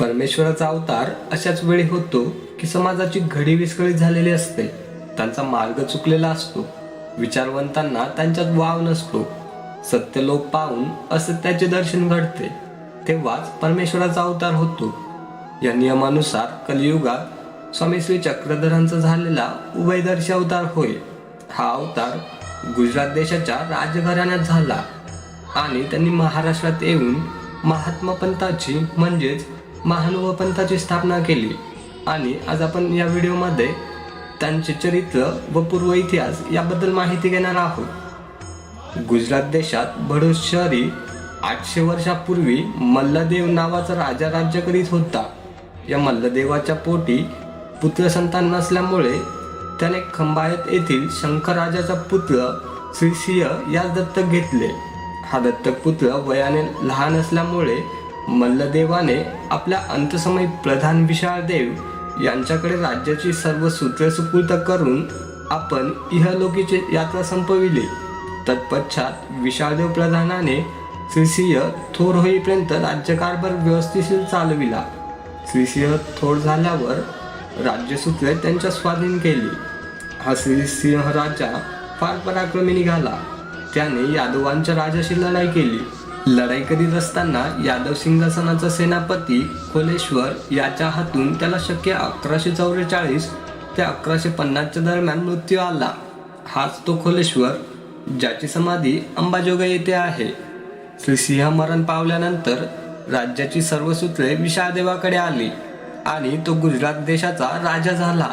परमेश्वराचा अवतार अशाच वेळी होतो की समाजाची घडी विस्कळीत झालेली असते. त्यांचा मार्ग चुकलेला असतो. विचारवंतांना त्यांच्यात वाव नसतो. सत्य लोक पाहून असत्याचे दर्शन घडते. तेव्हाच परमेश्वराचा अवतार होतो. या नियमानुसार कलियुगात स्वामी श्री चक्रधरांचा झालेला उभयदर्शी अवतार होय. हा अवतार गुजरात देशाच्या राजघराण्यात झाला आणि त्यांनी महाराष्ट्रात येऊन महात्मा पंथाची म्हणजेच महानुभ पंथाची स्थापना केली. आणि आज आपण या व्हिडिओमध्ये त्यांचे चरित्र व पूर्व इतिहास याबद्दल माहिती घेणार आहोत. गुजरात देशात भडूस शहरी आठशे वर्षापूर्वी मल्लदेव नावाचा राजा राज्य करीत होता. या मल्लदेवाच्या पोटी पुत्र संतान नसल्यामुळे त्याने खंबायत येथील शंकरराजाचा पुत्र श्रीसिंह यास दत्तक घेतले. हा दत्तक पुत्र वयाने लहान असल्यामुळे मल्लदेवाने आपल्या अंतसमय प्रधान विशाळदेव यांच्याकडे राज्याची सर्व सूत्रे सुपूर्त करून आपण इहलोकीची यात्रा संपविली. तत्पश्चात विशाळदेव प्रधानाने श्रीसिंह थोर होईपर्यंत राज्यकारभार व्यवस्थिशीर चालविला. श्रीसिंह थोर झाल्यावर राज्यसूत्रे त्यांच्या स्वाधीन केली. हा श्रीसिंह राजा फार पराक्रमी निघाला. त्याने यादवांच्या राजाशी लढाई केली. लढाई करीत असताना यादव सिंहासनाचा सेनापती खोलेश्वर याच्या हातून त्याला शक्य अकराशे चौवेचाळीस ते अकराशे पन्नासच्या दरम्यान मृत्यू आला. हाच तो खोलेश्वर ज्याची समाधी अंबाजोगाई येथे आहे. श्रीसिंह मरण पावल्यानंतर राज्याची सर्व सूत्रे विशाळदेवाकडे आली आणि तो गुजरात देशाचा राजा झाला.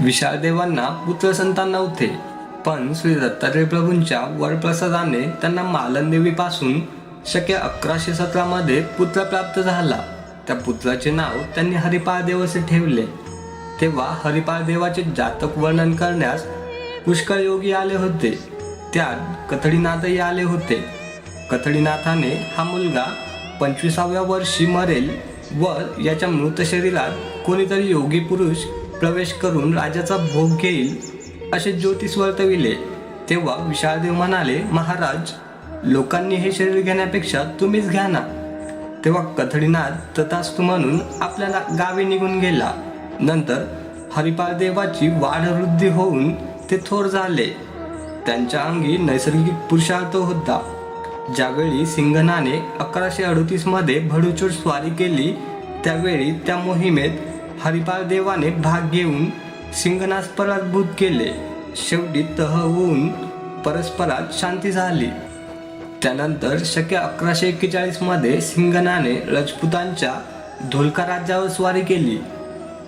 विशाळदेवांना पुत्र संतान नव्हते पण श्री दत्तात्रय प्रभूंच्या वरप्रसादाने त्यांना मालनदेवीपासून शक्य अकराशे सतरा मध्ये पुत्र प्राप्त झाला. त्या पुत्राचे नाव त्यांनी हरिपाळदेव असे ठेवले. तेव्हा हरिपाळदेवाचे जातक वर्णन करण्यास पुष्कळ योगी आले होते. त्यात कथडीनाथही आले होते. कथडीनाथाने हा मुलगा पंचवीसाव्या वर्षी मरेल व याच्या मृत शरीरात कोणीतरी योगी पुरुष प्रवेश करून राजाचा भोग घेईल असे ज्योतिष वर्तविले तेव्हा विशाळदेव म्हणाले महाराज लोकांनी हे शरीर घेण्यापेक्षा तुम्हीच घ्या ना. तेव्हा कथडीनाथ तथास्तु म्हणून आपल्याला गावी निघून गेला. नंतर हरिपाल देवाची वाढ वृद्धी होऊन ते थोर झाले. त्यांच्या अंगी नैसर्गिक पुरुषार्थ होता. ज्यावेळी सिंगनाने अकराशे अडतीसमध्ये भडूचूर स्वारी केली त्यावेळी त्या मोहिमेत हरिपाल देवाने भाग घेऊन सिंगनास पराभूत केले शेवटी तह होऊन परस्परात शांती झाली. त्यानंतर शक्य अकराशे एक्केचाळीसमध्ये सिंगनाने राजपुतांच्या धोलका राज्यावर स्वारी केली.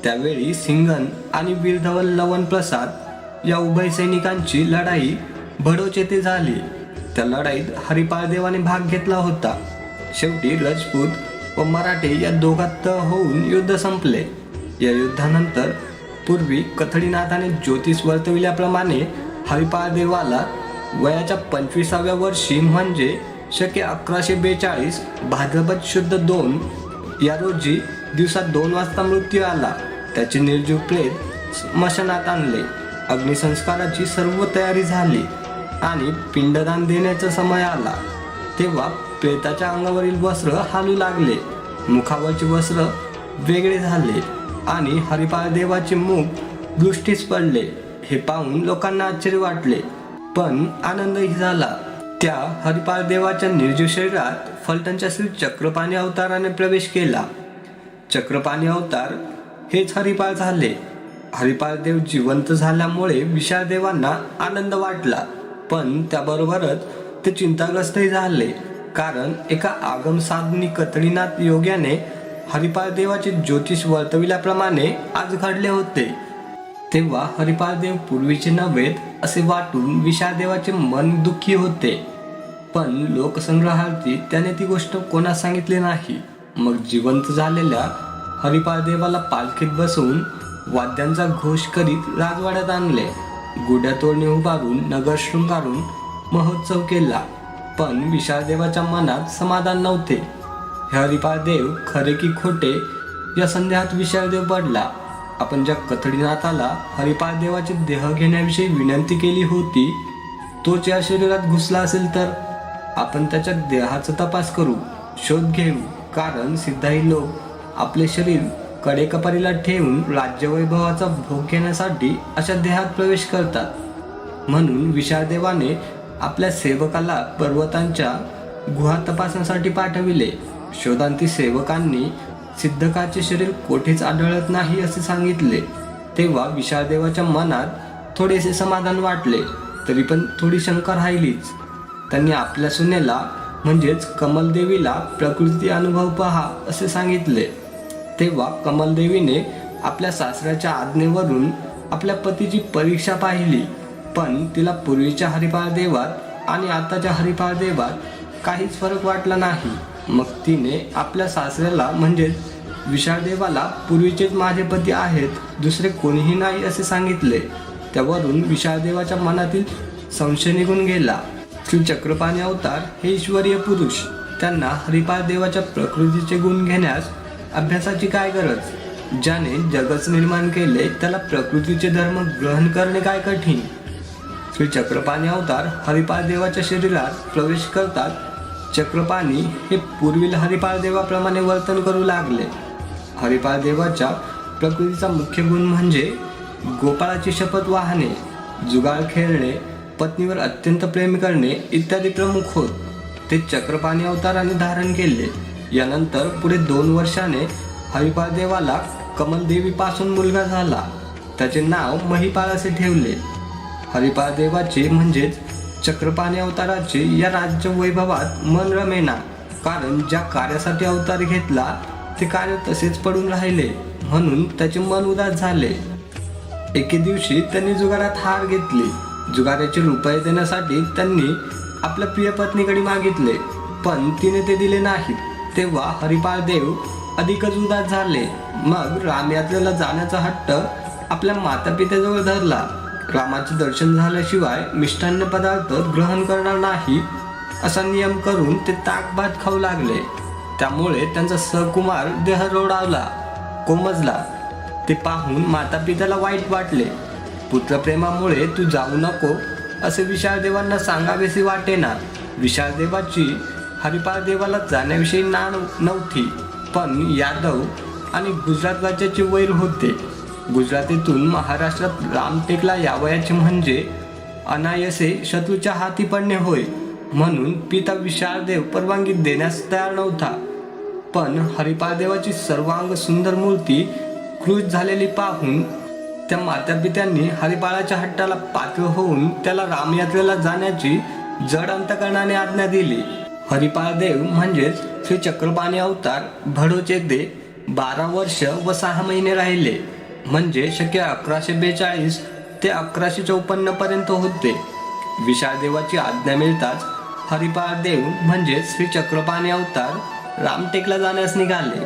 त्यावेळी सिंगन आणि वीरधवल लवण प्रसाद या उभय सैनिकांची लढाई भडोच येथे झाली. त्या लढाईत हरिपाळ देवाने भाग घेतला होता. शेवटी राजपूत व मराठे या दोघात होऊन युद्ध संपले. या युद्धानंतर पूर्वी कथडीनाथाने ज्योतिष वर्तविल्याप्रमाणे हरिपाळ देवाला वयाच्या पंचवीसाव्या वर्षी म्हणजे शक्य अकराशे बेचाळीस भाद्रपद शुद्ध दोन या रोजी दिवसात दोन वाजता मृत्यू आला. त्याचे निर्जीव प्रेत स्मशानात आणले. अग्निसंस्काराची सर्व तयारी झाली आणि पिंडदान देण्याचा समय आला. तेव्हा प्रेताच्या अंगावरील वस्त्र हालू लागले. मुखावरचे वस्त्र वेगळे झाले. आणि हरिपाळदेवाचे मुख दृष्टीस पडले. हे पाहून लोकांना आश्चर्य वाटले. पण आनंदही झाला. त्या हरिपाळ देवाच्या निर्जीव शरीरात फलटणच्या श्री चक्रपाणी अवताराने प्रवेश केला. चक्रपाणी अवतार हेच हरिपाळ झाले. हरिपाळ देव जिवंत झाल्यामुळे विशाळ देवांना आनंद वाटला. पण त्याबरोबरच ते चिंताग्रस्तही झाले. कारण एका आगम साधनी कतडीनाथ योग्याने हरिपाल देवाचे ज्योतिष वर्तविल्याप्रमाणे आज घडले होते. तेव्हा हरिपाल देव पूर्वीचे नव्हेत असे वाटून विशाळदेवाचे मन दुःखी होते. पण लोकसंग्रहार्थी त्याने ती गोष्ट कोणास सांगितली नाही. मग जिवंत झालेल्या हरिपाल देवाला पालखीत बसवून वाद्यांचा घोष करीत राजवाड्यात आणले. गुड्या तोडणी उभारून नगर शृंगारून महोत्सव केला. पण विशाळदेवाच्या मनात समाधान नव्हते. हरिपाळ देव खरे की खोटे या संदेहात विशाळदेव पडला. आपण ज्या कथडीनाथाला हरिपाळ देवाचे देह घेण्याविषयी विनंती केली होती तोच या शरीरात घुसला असेल तर आपण त्याच्या देहाचा तपास करू शोध घेऊ. कारण सिद्धाही लोक आपले शरीर कडेकपारीला ठेवून राज्यवैभवाचा भोग घेण्यासाठी अशा देहात प्रवेश करतात. म्हणून विशाळदेवाने आपल्या सेवकाला पर्वतांच्या गुहा तपासण्यासाठी पाठविले. शोधांती सेवकांनी सिद्धकाचे शरीर कोठेच आढळत नाही असे सांगितले. तेव्हा विशाळदेवाच्या मनात थोडेसे समाधान वाटले. तरी पण थोडी शंका राहिलीच. त्यांनी आपल्या सुनेला म्हणजेच कमलदेवीला प्रकृती अनुभव पहा असे सांगितले. तेव्हा कमलदेवीने आपल्या सासऱ्याच्या आज्ञेवरून आपल्या पतीची परीक्षा पाहिली. पण तिला पूर्वीच्या हरिपाळ देवात आणि आताच्या हरिपाळ देवात काहीच फरक वाटला नाही. मग तिने आपल्या सासऱ्याला म्हणजेच विशाळदेवाला पूर्वीचेच माझे पती आहेत दुसरे कोणीही नाही असे सांगितले. त्यावरून विशाळदेवाच्या मनातील संशय निघून गेला. श्री चक्रपाणी अवतार हे ईश्वरीय पुरुष. त्यांना हरिपाळ देवाच्या प्रकृतीचे गुण घेण्यास अभ्यासाची काय गरज? ज्याने जगच निर्माण केले त्याला प्रकृतीचे धर्म ग्रहण करणे काय कठीण? श्री चक्रपाणी अवतार हरिपाल देवाच्या शरीरात प्रवेश करतात चक्रपाणी हे पूर्वील हरिपाळ देवाप्रमाणे वर्तन करू लागले. हरिपाळ देवाच्या प्रकृतीचा मुख्य गुण म्हणजे गोपाळाची शपथ वाहणे जुगाळ खेळणे पत्नीवर अत्यंत प्रेम करणे इत्यादी प्रमुख होत. ते चक्रपाणी अवताराने धारण केले. यानंतर पुढे दोन वर्षाने हरिपाळ देवाला कमलदेवीपासून मुलगा झाला. त्याचे नाव महिपाळ असे ठेवले. हरिपाळ देवाचे म्हणजेच चक्रपाणी अवताराचे या राज्य वैभवात मन रमेना. कारण ज्या कार्यासाठी अवतार घेतला ते कार्य तसेच पडून राहिले. म्हणून त्याचे मन उदास झाले. एके दिवशी त्यांनी जुगारात हार घेतली. जुगाराचे रुपये देण्यासाठी त्यांनी आपल्या प्रिय पत्नीकडे मागितले. पण तिने ते दिले नाहीत. तेव्हा हरिपाळ देव अधिकच उदास झाले. मग रामयात्रेला जाण्याचा हट्ट आपल्या माता पित्याजवळ धरला. रामाचे दर्शन झाल्याशिवाय मिष्टान्न पदार्थ ग्रहण करणार नाही असा नियम करून ते ताक भात खाऊ लागले. त्यामुळे त्यांचा सहकुमार देह रोडावला कोमजला. ते पाहून माता पित्याला वाईट वाटले. पुत्रप्रेमामुळे तू जाऊ नको असे विशाळदेवांना सांगावेसे वाटेना विशाळदेवाची हरिपाळदेवाला जाण्याविषयी नाण नव्हती पण यादव आणि गुजरात राज्याचे वैर होते. गुजरातीतून महाराष्ट्रात रामटेकला यावयाचे म्हणजे अनायसे शत्रूच्या हाती पडणे होय म्हणून पिता विशाळदेव परवानगी देण्यास तयार नव्हता. पण हरिपाळदेवाची सर्वांग सुंदर मूर्ती क्रूज झालेली पाहून त्या मातापित्यांनी हरिपाळाच्या हट्टाला पात्र होऊन त्याला रामयात्रेला जाण्याची जड अंतकरणाने आज्ञा दिली. हरिपाळदेव म्हणजेच श्री चक्रपाणी अवतार भडोचे येथे बारा वर्ष व सहा महिने राहिले. म्हणजे शक्य अकराशे बेचाळीस ते अकराशे चौपन्न पर्यंत होते. विशाळदेवाची आज्ञा मिळताच हरिपाळ देव म्हणजे श्री चक्रपाणी अवतार रामटेकला जाण्यास निघाले.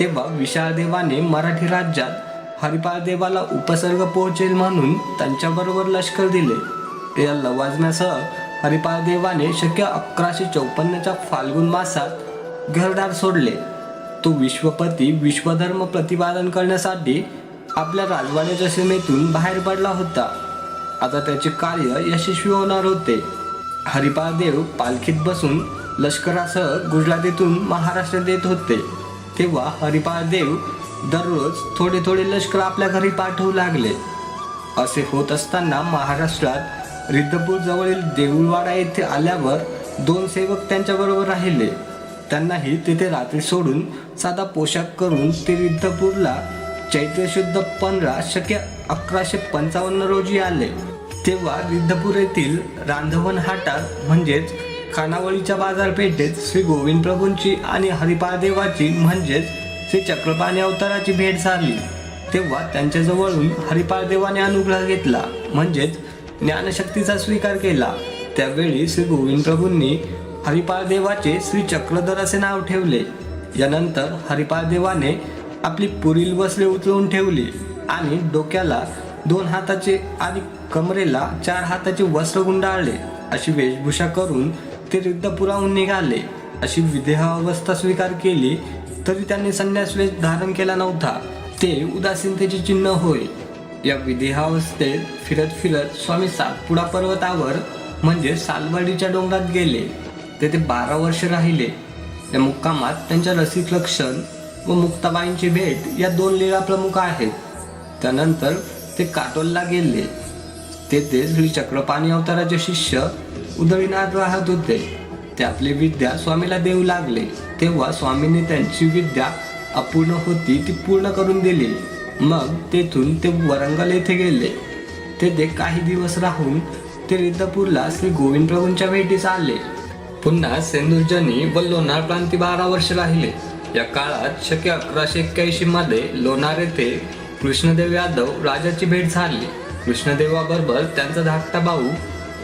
तेव्हा विशाळदेवाने मराठी राज्यात हरिपाळ देवाला उपसर्ग पोहोचेल म्हणून त्यांच्याबरोबर लष्कर दिले. या लवाजम्यासह हरिपाळ देवाने शक्य अकराशे चौपन्नच्या फाल्गुन मासात घरदार सोडले. तो विश्वपती विश्वधर्म प्रतिपादन करण्यासाठी आपल्या राजवाड्याच्या सीमेतून बाहेर पडला होता. आता त्याचे कार्य यशस्वी होणार होते. हरिपाल देव पालखीत बसून लष्करासह गुजरातीतून महाराष्ट्रात येत होते. तेव्हा हरिपाल देव दररोज थोडे थोडे लष्कर आपल्या घरी पाठवू लागले. असे होत असताना महाराष्ट्रात रिद्धपूर जवळील देऊळवाडा येथे आल्यावर दोन सेवक त्यांच्याबरोबर राहिले. त्यांनाही तिथे रात्री सोडून साधा पोशाख करून ते रिद्धपूरला चैत्र शुद्ध पंधरा शक्य अकराशे पंचावन्न रोजी आले. तेव्हा रिद्धपूर येथील रांधवन हाटात म्हणजेच खानावळीच्या बाजारपेठेत श्री गोविंद प्रभूंची आणि हरिपादेवाची म्हणजेच श्री चक्रपाणी अवताराची भेट झाली. तेव्हा त्यांच्याजवळून हरिपादेवाने अनुग्रह घेतला म्हणजेच ज्ञानशक्तीचा स्वीकार केला. त्यावेळी श्री गोविंद प्रभूंनी हरिपाळदेवाचे श्री चक्रधर असे नाव ठेवले. यानंतर हरिपाळदेवाने देवाने आपली पुरील वस्त्रे उचलून ठेवली आणि डोक्याला दोन हाताचे आणि कमरेला चार हाताचे वस्त्र गुंडाळले. अशी वेशभूषा करून ते रिद्धपुराहून निघाले. अशी विदेह अवस्था स्वीकार केली तरी त्यांनी संन्यास वेश धारण केला नव्हता. ते उदासीनतेचे चिन्ह होय. या विदेहावस्थेत फिरत फिरत स्वामी सातपुडा पर्वतावर म्हणजे सालवाडीच्या डोंगरात गेले. तेथे बारा वर्ष राहिले. त्या मुक्कामात त्यांच्या रसिक लक्षण व मुक्ताबाईंची भेट या दोन लीळा प्रमुख आहेत. त्यानंतर ते काटोलला गेले. तेथे श्री चक्रपाणी अवताराचे शिष्य उदयनाथ राहत होते. ते आपली विद्या स्वामीला देऊ लागले. तेव्हा स्वामींनी त्यांची विद्या अपूर्ण होती ती पूर्ण करून दिली. मग तेथून ते वरंगल येथे गेले. तेथे काही दिवस राहून ते रिद्धपूरला श्री गोविंद प्रभूंच्या भेटीस आले. पुन्हा सेंदुर्जनी व लोणार प्रांती बारा वर्ष राहिले. या काळात शके अकराशे एक्क्याऐंशी मध्ये लोणार येथे कृष्णदेव यादव राजाची भेट झाली. कृष्णदेवाबरोबर त्यांचा धाकटा भाऊ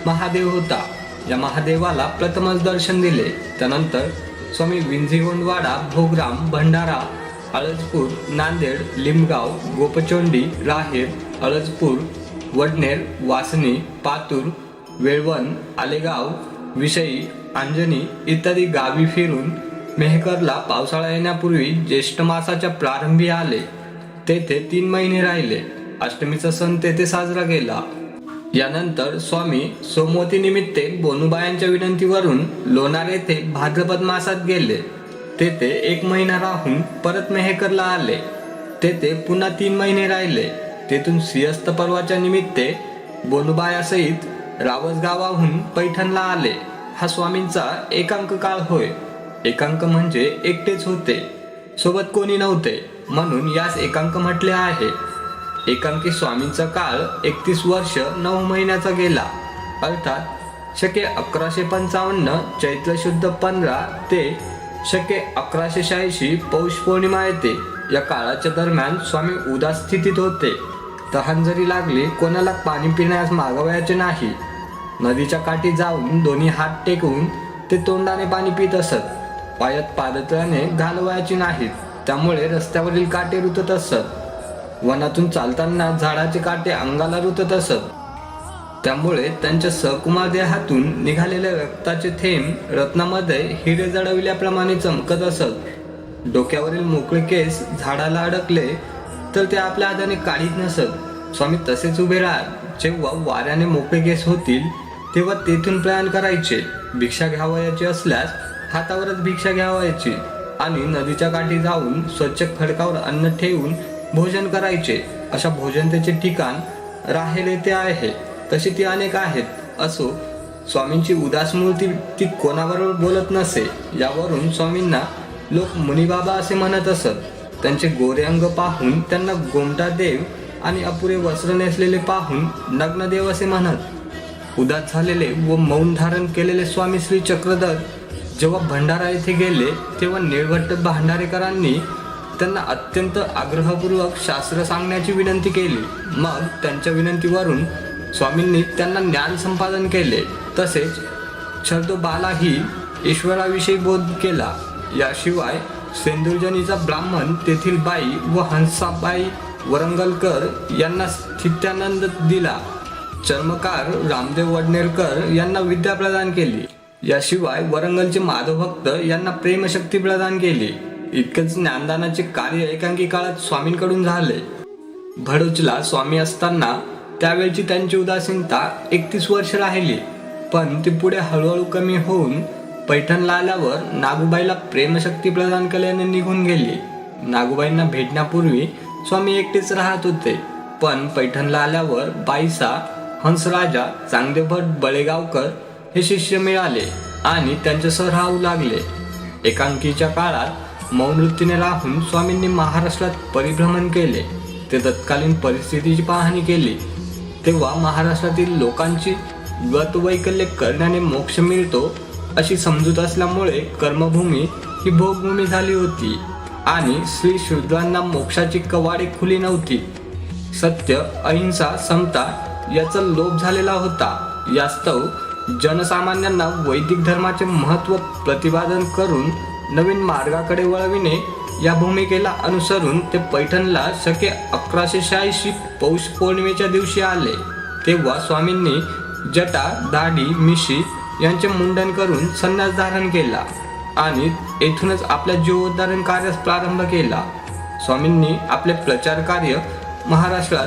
महादेव होता. या महादेवाला प्रथमच दर्शन दिले. त्यानंतर स्वामी विंझीगोंडवाडा भोगराम भंडारा अळजपूर नांदेड लिमगाव गोपचोंडी राहेर अळजपूर वडनेर वासनी पातूर वेळवण आलेगाव विषयी अंजनी इत्यादी गावी फिरून मेहकरला पावसाळा येण्यापूर्वी ज्येष्ठ मासाच्या प्रारंभी आले. तेथे तीन महिने राहिले. अष्टमीचा सण तेथे साजरा केला यानंतर स्वामी सोमवती निमित्ते बोनुबायांच्या विनंतीवरून लोणार येथे भाद्रपद मासात गेले. तेथे एक महिना राहून परत मेहकरला आले. तेथे पुन्हा तीन महिने राहिले. तेथून सिंहस्थ पर्वाच्या निमित्ते बोनुबायासहित रावस गावाहून पैठणला आले. हा स्वामींचा एकांक काळ होय. एकांक म्हणजे एकटेच होते. सोबत कोणी नव्हते. म्हणून यास एकांक म्हटले आहे. एकांकी स्वामींचा काळ एकतीस वर्ष नऊ महिन्याचा गेला. अर्थात शके अकराशे पंचावन्न चैत्र शुद्ध पंधरा ते शके अकराशे शहाऐंशी पौष पौर्णिमा येते. या काळाच्या दरम्यान स्वामी उदास स्थितीत होते. तहान जरी लागली कोणाला पाणी पिण्यास मागवायचे नाही. नदीच्या काठी जाऊन दोन्ही हात टेकवून ते तोंडाने पाणी पित असत. पायात पादत्राने घालवायची नाहीत. त्यामुळे रस्त्यावरील काटे रुतत असत. वनातून चालताना झाडाचे काटे अंगाला रुतत असत. त्यामुळे त्यांच्या सहकुमार देहातून निघालेल्या रक्ताचे थेंब रत्नामध्ये हिरे जडविल्याप्रमाणे चमकत असत. डोक्यावरील मोकळे केस झाडाला अडकले तर ते आपल्या हाताने काढीत नसत. स्वामी तसेच उभे राहत. जेव्हा वाऱ्याने मोकळे केस होतील तेव्हा तेथून प्रयाण करायचे. भिक्षा घ्यावयाची असल्यास हातावरच भिक्षा घ्यावायची आणि नदीच्या काठी जाऊन स्वच्छ खडकावर अन्न ठेवून भोजन करायचे. अशा भोजनतेचे ठिकाण राहेल येथे आहे. तशी ती अनेक आहेत. असो स्वामींची उदास मूर्ती ती कोणाबरोबर बोलत नसे यावरून स्वामींना लोक मुनिबाबा असे म्हणत असत. त्यांचे गोरे अंग पाहून त्यांना गोमटा देव आणि अपुरे वस्त्र नेसलेले पाहून नग्नदेव असे म्हणत. उदास झालेले व मौन धारण केलेले स्वामी श्री चक्रधर जेव्हा भंडारा येथे गेले तेव्हा निळभट्ट भांडारेकरांनी त्यांना अत्यंत आग्रहपूर्वक शास्त्र सांगण्याची विनंती केली. मग त्यांच्या विनंतीवरून स्वामींनी त्यांना ज्ञान संपादन केले. तसेच छर्दोबालाही ईश्वराविषयी बोध केला. याशिवाय सेंदुर्जनीचा ब्राह्मण तेथील बाई व हंसाबाई वरंगलकर यांना स्थित्यानंद दिला. चर्मकार रामदेव वडनेरकर यांना विद्या प्रदान केली. याशिवाय वरंगलचे माधवभक्त यांना प्रेमशक्ती प्रदान केली. इतकंच ज्ञानदानाचे कार्य एकांकी काळात स्वामींकडून झाले. भडोचला स्वामी असताना त्यावेळची त्यांची उदासीनता एकतीस वर्ष राहिली. पण ती पुढे हळूहळू कमी होऊन पैठणला आल्यावर नागूबाईला प्रेमशक्ती प्रदान केल्याने निघून गेली. नागूबाईंना भेटण्यापूर्वी स्वामी एकटेच राहत होते. पण पैठणला आल्यावर बाईसा हंसराजा चांगदेवभट बळेगावकर हे शिष्य मिळाले आणि त्यांच्यासह राहू लागले. एकांकीच्या काळात मौनवृत्तीने राहून स्वामींनी महाराष्ट्रात परिभ्रमण केले. ते तत्कालीन परिस्थितीची पाहणी केली. तेव्हा महाराष्ट्रातील लोकांची गतवैकल्य करण्याने मोक्ष मिळतो अशी समजूत असल्यामुळे कर्मभूमी ही भोगभूमी झाली होती आणि श्री शूद्रांना मोक्षाची कवाडे खुली नव्हती. सत्य अहिंसा समता याचा लोप झालेला होता. यास्तव जनसामान्यांना वैदिक धर्माचे महत्त्व प्रतिपादन करून नवीन मार्गाकडे वळविणे या भूमिकेला अनुसरून ते पैठणला शके अकराशे शहाऐंशी पौष पौर्णिमेच्या दिवशी आले. तेव्हा स्वामींनी जटा दाढी मिशी यांचे मुंडन करून संन्यास धारण केला आणि येथूनच आपल्या जीवोद्धारण कार्यास प्रारंभ केला. स्वामींनी आपले प्रचार कार्य महाराष्ट्रात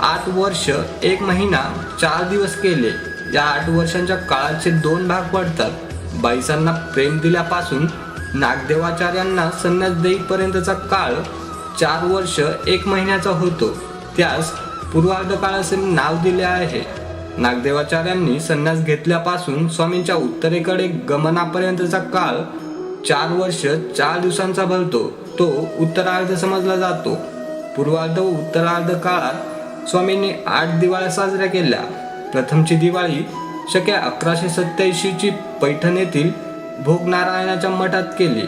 आठ वर्ष एक महिना चार दिवस केले. या आठ वर्षांच्या काळाचे दोन भाग पडतात. बाईसांना प्रेम दिल्यापासून नागदेवाचार्यांना संन्यास देईपर्यंतचा काळ चार वर्ष एक महिन्याचा होतो. त्यास पूर्वार्ध काळ असे नाव दिले आहे. नागदेवाचार्यांनी संन्यास घेतल्यापासून स्वामींच्या उत्तरेकडे गमनापर्यंतचा काळ चार वर्ष चार दिवसांचा भरतो. तो उत्तरार्ध समजला जातो. पूर्वार्ध व उत्तरार्ध काळात स्वामींनी आठ दिवाळ्या साजऱ्या केल्या. प्रथमची दिवाळी शक्या अकराशे सत्याऐंशीची पैठण येथील भोगनारायणाच्या मठात केली.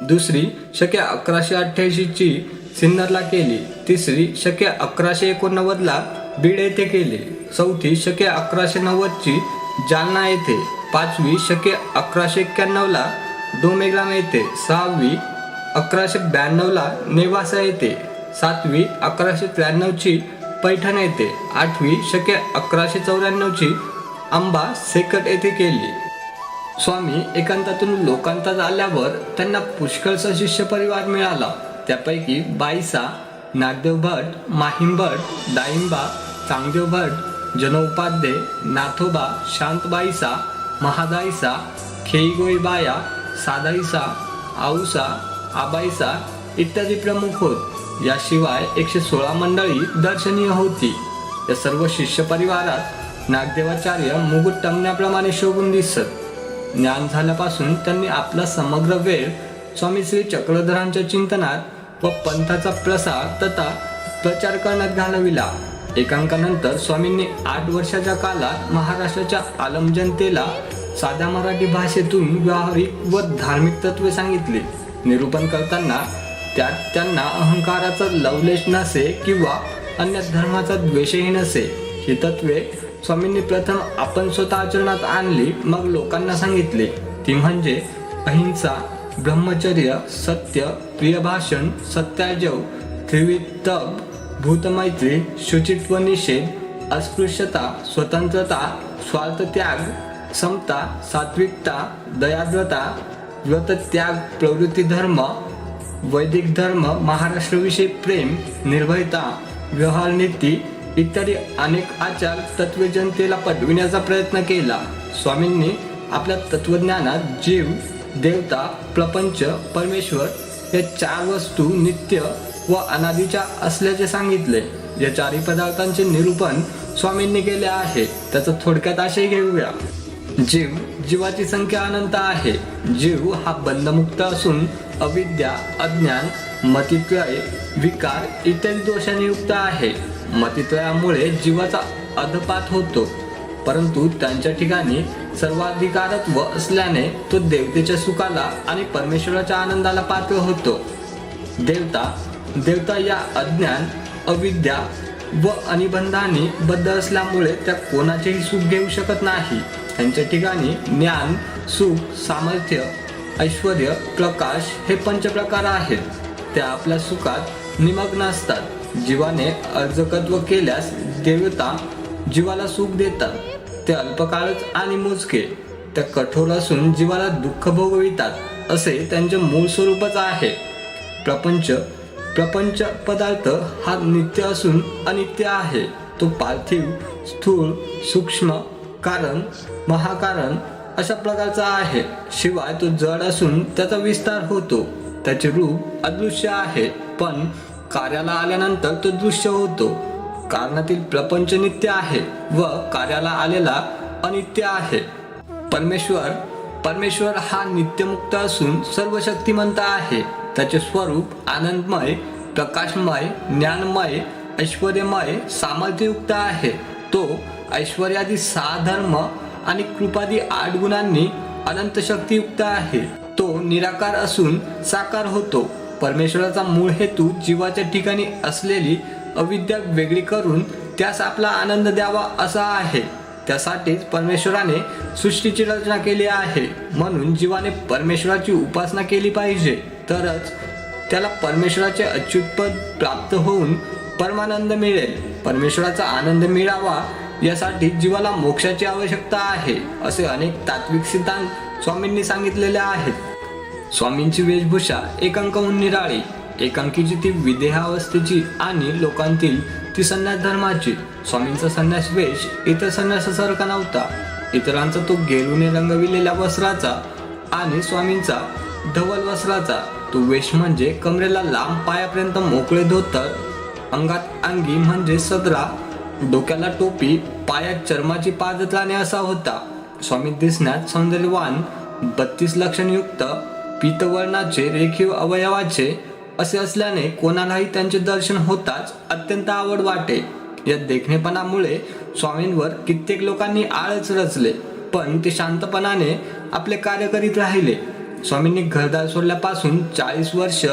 दुसरी शक्या अकराशे अठ्ठ्याऐंशीची सिन्नरला केली. तिसरी शक्या अकराशे एकोणनव्वदला बीड येथे केली. चौथी शके अकराशे नव्वदची जालना येथे. पाचवी शके अकराशे एक्क्याण्णवला डोमेग्राम येथे. सहावी अकराशे ब्याण्णवला नेवासा येथे. सातवी अकराशे त्र्याण्णवची पैठण येथे आठवी शके अकराशे चौऱ्याण्णवची अंबा सेकट येथे केली. स्वामी एकांतातून लोकांतात आल्यावर त्यांना पुष्कळचा शिष्य परिवार मिळाला. त्यापैकी बाईसा नागदेव भट माहिम भट दाईंबा चांगदेव भट जनउपाध्ये नाथोबा शांतबाईसा महादाईसा खेईगोईबाया सादाईसा आऊसा आबाईसा इत्यादी प्रमुख होत. याशिवाय एकशे सोळा मंडळी दर्शनीय होती. या सर्व शिष्य परिवारात नागदेवाचार्य मुगुट टंगण्याप्रमाणे शोभून दिसत. ज्ञान झाल्यापासून त्यांनी आपला समग्र वेळ स्वामी श्री चक्रधरांच्या चिंतनात व पंथाचा प्रसार तथा प्रचार करण्यात घालविला. एकांकानंतर स्वामींनी आठ वर्षाच्या काळात महाराष्ट्राच्या आलम जनतेला साध्या मराठी भाषेतून व्यावहारिक व धार्मिक तत्वे सांगितली. निरूपण करताना त्यात त्यांना अहंकाराचा लवलेश नसे किंवा अन्य धर्माचा द्वेषही नसे. ही तत्वे स्वामींनी प्रथम आपण स्वतः आचरणात आणली मग लोकांना सांगितले. ती म्हणजे अहिंसा ब्रह्मचर्य सत्य प्रियभाषण सत्याजव त्रिविध तप भूतमैत्री शुचित्व निषेध अस्पृश्यता स्वतंत्रता स्वार्थत्याग समता सात्विकता दयाद्रता व्रतत्याग प्रवृत्ती धर्म वैदिक धर्म महाराष्ट्राविषयी प्रेम निर्भयता व्यवहार नीती इत्यादी अनेक आचार तत्वे जनतेला पटविण्याचा प्रयत्न केला. स्वामींनी आपल्या तत्वज्ञानात जीव देवता प्रपंच परमेश्वर या चार वस्तू नित्य व अनादीच्या असल्याचे सांगितले. या चारही पदार्थांचे निरूपण स्वामींनी केले आहे. त्याचा थोडक्यात आशय घेऊया. जीव जीवाची संख्या अनंत आहे. जीव हा बंधमुक्त असून अविद्या अज्ञान मतित्रय विकार इत्यादी दोषांनी युक्त आहे. मतित्रयामुळे जीवाचा अधपात होतो. परंतु त्यांच्या ठिकाणी सर्वाधिकारत्व असल्याने तो देवतेच्या सुखाला आणि परमेश्वराच्या आनंदाला पात्र होतो. देवता देवता या अज्ञान अविद्या व अनिबंधाने बद्ध असल्यामुळे त्या कोणाचेही सुख घेऊ शकत नाही. त्यांच्या ठिकाणी ज्ञान सुख सामर्थ्य ऐश्वर प्रकाश हे पंचप्रकार आहेत. त्या आपल्या सुखात निमग्न असतात. जीवाने अर्जकत्व केल्यास देवता जीवाला सुख देतात. ते अल्पकाळच आणि मोजके त्या कठोर असून जीवाला दुःख भोगवितात असे त्यांचे मूळ स्वरूपच आहे. प्रपंच प्रपंच पदार्थ हा नित्य असून अनित्य आहे. तो पार्थिव स्थूळ सूक्ष्म कारण महाकारण अशा प्रकारचा आहे. शिवाय तो जड असून त्याचा विस्तार होतो. त्याचे रूप अदृश्य आहे पण कार्याला आल्यानंतर तो दृश्य होतो. कारणातील प्रपंच नित्य आहे व कार्याला आलेला अनित्य आहे. परमेश्वर परमेश्वर हा नित्यमुक्त असून सर्व शक्तिमंत आहे. त्याचे स्वरूप आनंदमय प्रकाशमय ज्ञानमय ऐश्वर्यमय सामर्थ्ययुक्त आहे. तो ऐश्वर्यादी सहा धर्म आणि कृपादी आठ गुणांनी अनंत शक्तियुक्त आहे. तो निराकार असून साकार होतो. परमेश्वराचा मूळ हेतू जीवाच्या ठिकाणी असलेली अविद्या वेगळी करून त्यास आपला आनंद द्यावा असा आहे. त्यासाठीच परमेश्वराने सृष्टीची रचना केली आहे. म्हणून जीवाने परमेश्वराची उपासना केली पाहिजे. तरच त्याला परमेश्वराचे अच्युतपद प्राप्त होऊन परमानंद मिळेल. परमेश्वराचा आनंद मिळावा यासाठी जीवाला मोक्षाची आवश्यकता आहे असे अनेक तात्विक सिद्धांत स्वामींनी सांगितलेले आहेत. स्वामींची वेशभूषा एकांकहून निराळी एकांकीची ती विदेहावस्थेची आणि लोकांतील ती संन्यास धर्माची. स्वामींचा संन्यास वेश इतर संन्यासासारखा नव्हता. इतरांचा तो गेरूने रंगविलेल्या वस्त्राचा आणि स्वामींचा धवल वस्त्राचा. तो वेश म्हणजे कमरेला लांब पायापर्यंत मोकळे धोतर अंगात अंगी म्हणजे सदरा डोक्याला टोपी पायात चर्माची पादत्राणे असा होता. स्वामी दिसण्यात सौंदर्यवान बत्तीस लक्षणयुक्त पितवर्णाचे रेखीव अवयवाचे असे असल्याने कोणालाही त्यांचे दर्शन होताच अत्यंत आवड वाटे. या देखणेपणामुळे स्वामींवर कित्येक लोकांनी आळच रचले पण ते शांतपणाने आपले कार्य करीत राहिले. स्वामींनी घरदार सोडल्यापासून चाळीस वर्ष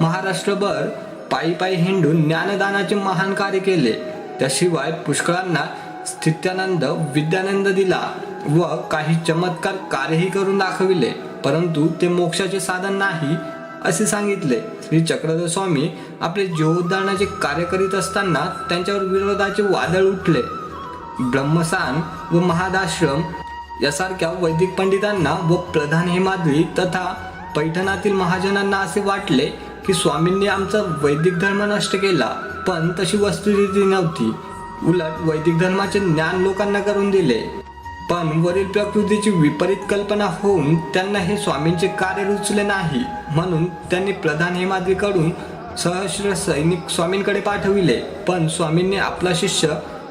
महाराष्ट्रभर पायी पायी हिंडून ज्ञानदानाचे महान कार्य केले. त्याशिवाय पुष्कळांना स्थित्यानंद विद्यानंद दिला व काही चमत्कार कार्यही करून दाखविले परंतु ते मोक्षाचे साधन नाही असे सांगितले. श्री चक्रधर स्वामी आपले जीवोद्धारणाचे कार्य करीत असताना त्यांच्यावर विरोधाचे वादळ उठले. ब्रह्मसान व महादाश्रम यासारख्या वैदिक पंडितांना व प्रधान हेमाद्री तथा पैठणातील महाजनांना असे वाटले की स्वामींनी आमचा वैदिक धर्म नष्ट केला पण तशी वस्तुस्थिती नव्हती. उलट वैदिक धर्माचे ज्ञान लोकांना करून दिले. पण वरील प्रकृतीची विपरीत कल्पना होऊन त्यांना हे स्वामींचे कार्य रुचले नाही म्हणून त्यांनी प्रधान हेमाद्रीकडून सहस्र सैनिक स्वामींकडे पाठविले. पण स्वामींनी आपला शिष्य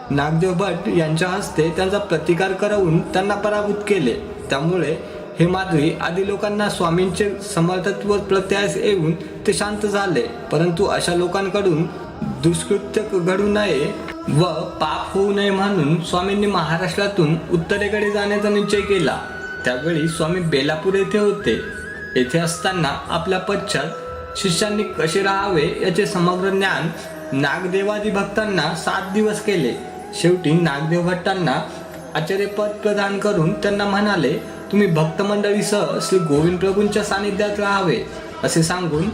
नागदेव भट यांच्या हस्ते त्यांचा प्रतिकार करवून त्यांना पराभूत केले. त्यामुळे हे माधुरी आदी लोकांना स्वामींचे समर्थत्व प्रत्यास येऊन ते शांत झाले. परंतु अशा लोकांकडून दुष्कृत्य घडू नये व पाप होऊ नये म्हणून स्वामींनी महाराष्ट्रातून उत्तरेकडे जाण्याचा निश्चय केला. त्यावेळी स्वामी बेलापूर येथे होते. येथे असताना आपल्या पश्चात शिष्यांनी कसे राहावे याचे समग्र ज्ञान नागदेवादी भक्तांना सात दिवस केले. शेवटी नागदेव भट्टांना आचार्यपद प्रदान करून त्यांना म्हणाले तुम्ही भक्त मंडळीसह श्री गोविंद प्रभूंच्या सानिध्यात राहावे असे सांगून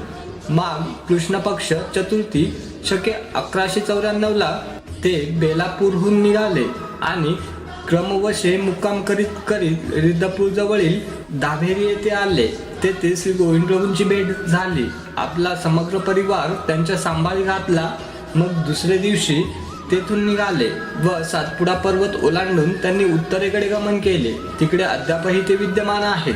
माघ कृष्ण पक्ष चतुर्थी शके अकराशे चौऱ्याण्णवला ते बेलापूरहून निघाले आणि क्रमवशे मुक्काम करीत करीत रिद्धपूर जवळील दाभेरी येथे आले. तेथे श्री गोविंद प्रभूंची भेट झाली. आपला समग्र परिवार त्यांच्या सांभाळी घातला. मग दुसऱ्या दिवशी तेथून निघाले व सातपुडा पर्वत ओलांडून त्यांनी उत्तरेकडे गमन केले. तिकडे अद्यापही ते विद्यमान आहेत.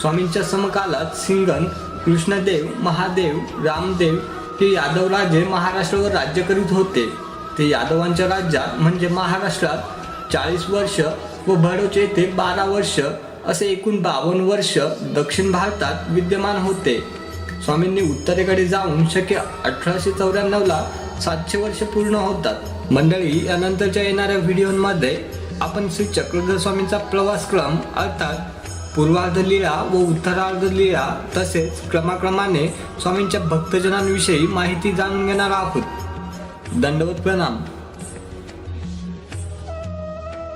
स्वामींच्या समकालात सिंगन कृष्णदेव महादेव रामदेव हे यादव राजे महाराष्ट्रावर राज्य करीत होते. ते यादवांच्या राज्यात म्हणजे महाराष्ट्रात चाळीस वर्ष व भडोच येथे बारा वर्ष असे एकूण बावन्न वर्ष दक्षिण भारतात विद्यमान होते. स्वामींनी उत्तरेकडे जाऊन शक्य अठराशे चौऱ्याण्णवला सातशे वर्ष पूर्ण होतात. मंडळी यानंतरच्या येणाऱ्या व्हिडिओमध्ये आपण श्री चक्रधर स्वामींचा प्रवासक्रम अर्थात पूर्वार्ध लीळा व उत्तरार्ध लीळा तसेच क्रमाक्रमाने स्वामींच्या भक्तजनांविषयी माहिती जाणून घेणार आहोत. दंडवत प्रणाम.